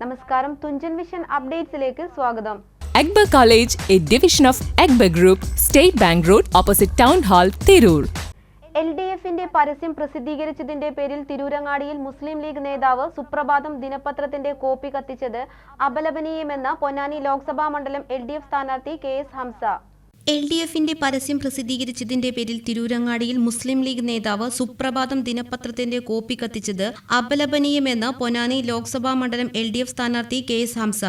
നമസ്കാരം. തുഞ്ചൻ വിഷൻ അപ്ഡേറ്റ്സിലേക്ക് സ്വാഗതം. Akbar college A division of Akbar group state bank road opposite town hall Tirur. L D എഫിന്റെ പരസ്യം പ്രസിദ്ധീകരിച്ചതിന്റെ പേരിൽ തിരൂരങ്ങാടിയിൽ മുസ്ലിം ലീഗ് നേതാവ് സുപ്രഭാതം ദിനപത്രത്തിന്റെ കോപ്പി കത്തിച്ചത് അപലപനീയമെന്ന പൊന്നാനി ലോക്സഭാ മണ്ഡലം എൽ ഡി എഫ് സ്ഥാനാർത്ഥി K S Hamza. L D എഫിന്റെ പരസ്യം പ്രസിദ്ധീകരിച്ചതിന്റെ പേരിൽ തിരൂരങ്ങാടിയിൽ മുസ്ലിം ലീഗ് നേതാവ് സുപ്രഭാതം ദിനപത്രത്തിന്റെ കോപ്പി കത്തിച്ചത് അപലപനീയമെന്ന് പൊനാനി ലോക്സഭാ മണ്ഡലം എൽ ഡി എഫ് സ്ഥാനാർത്ഥി കെ എസ് ഹംസ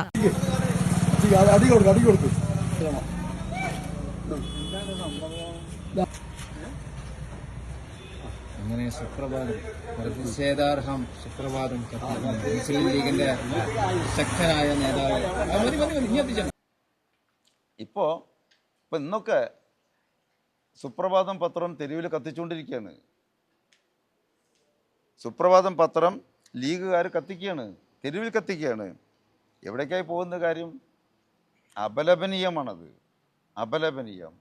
അങ്ങനെ സുപ്രഭാതം പ്രതിഷേധാർഹം സുപ്രഭാതം. മുസ്ലിം ലീഗിന്റെ ശക്തനായ നേതാവ് ആ, ഇപ്പം ഇന്നൊക്കെ സുപ്രഭാതം പത്രം തെരുവിൽ കത്തിച്ചുകൊണ്ടിരിക്കുകയാണ് സുപ്രഭാതം പത്രം ലീഗുകാർ കത്തിക്കുകയാണ് തെരുവിൽ കത്തിക്കുകയാണ് എവിടേക്കായി പോകുന്ന കാര്യം? അപലപനീയമാണത്. അപലപനീയം.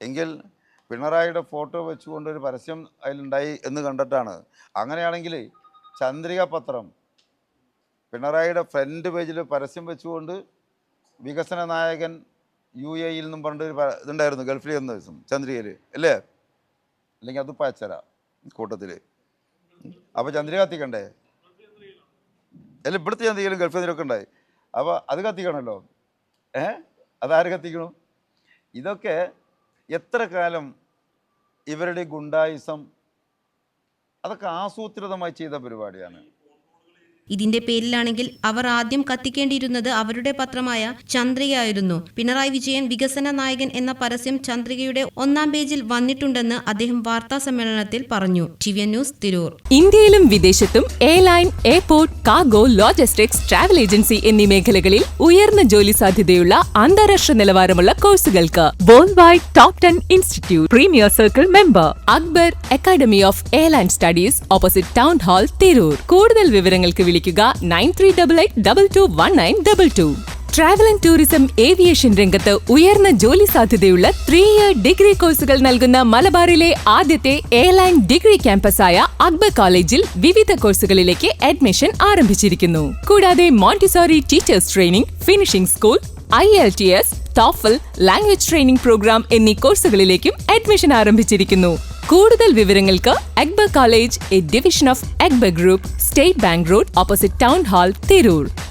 എങ്കിൽ പിണറായിയുടെ ഫോട്ടോ വെച്ചുകൊണ്ട് ഒരു പരസ്യം അതിലുണ്ടായി എന്ന് കണ്ടിട്ടാണ്. അങ്ങനെയാണെങ്കിൽ ചന്ദ്രിക പത്രം പിണറായിയുടെ ഫ്രണ്ട് പേജിൽ പരസ്യം വെച്ചുകൊണ്ട് വികസന നായകൻ യു എ യിൽ നിന്നും പറഞ്ഞിട്ട് ഒരു പ- ഇതുണ്ടായിരുന്നു ഗൾഫിൽ വന്ന ദിവസം ചന്ദ്രികയിൽ അല്ലേ? അല്ലെങ്കിൽ അത് പച്ചര കൂട്ടത്തിൽ. അപ്പോൾ ചന്ദ്രിക കത്തിക്കണ്ടേ? അല്ല ഇവിടുത്തെ ചന്ദ്രികയിലും ഗൾഫ് ചന്ദ്രിയൊക്കെ ഉണ്ടായി. അപ്പോൾ അത് കത്തിക്കണമല്ലോ ഏ? അതാര് കത്തിക്കണു? ഇതൊക്കെ എത്ര കാലം ഇവരുടെ ഗുണ്ടായിസം അതൊക്കെ ആസൂത്രിതമായി ചെയ്ത പരിപാടിയാണ്. ഇതിന്റെ പേരിലാണെങ്കിൽ അവർ ആദ്യം കത്തിക്കേണ്ടിയിരുന്നത് അവരുടെ പത്രമായ ചന്ദ്രികയായിരുന്നു. പിണറായി വിജയൻ വികസന നായകൻ എന്ന പരസ്യം ചന്ദ്രികയുടെ ഒന്നാം പേജിൽ വന്നിട്ടുണ്ടെന്ന് അദ്ദേഹം വാർത്താ സമ്മേളനത്തിൽ പറഞ്ഞു. ന്യൂസ് തിരൂർ. ഇന്ത്യയിലും വിദേശത്തും airline airport cargo logistics travel agency എന്നീ മേഖലകളിൽ ഉയർന്ന ജോലി സാധ്യതയുള്ള അന്താരാഷ്ട്ര നിലവാരമുള്ള കോഴ്സുകൾക്ക് world wide top ten institute premier circle member Akbar academy of airline studies opposite town hall Tirur. കൂടുതൽ വിവരങ്ങൾക്ക് വിളിക്കുക nine three double eight double two one nine double two. Travel and tourism aviation രംഗത്ത് ഉയർന്ന ജോലി സാധ്യതയുള്ള three year degree കോഴ്സുകൾ നൽകുന്ന മലബാറിലെ ആദ്യത്തെ എയർലൈൻ ഡിഗ്രി ക്യാമ്പസായ അക്ബർ കോളേജിൽ വിവിധ കോഴ്സുകളിലേക്ക് അഡ്മിഷൻ ആരംഭിച്ചിരിക്കുന്നു. കൂടാതെ Montessori teachers training finishing school I L T S TOEFL language training program എന്നീ കോഴ്സുകളിലേക്കും അഡ്മിഷൻ ആരംഭിച്ചിരിക്കുന്നു. കൂടുതൽ വിവരങ്ങൾക്ക് Akbar college A division of Akbar group state bank road opposite town hall Tirur.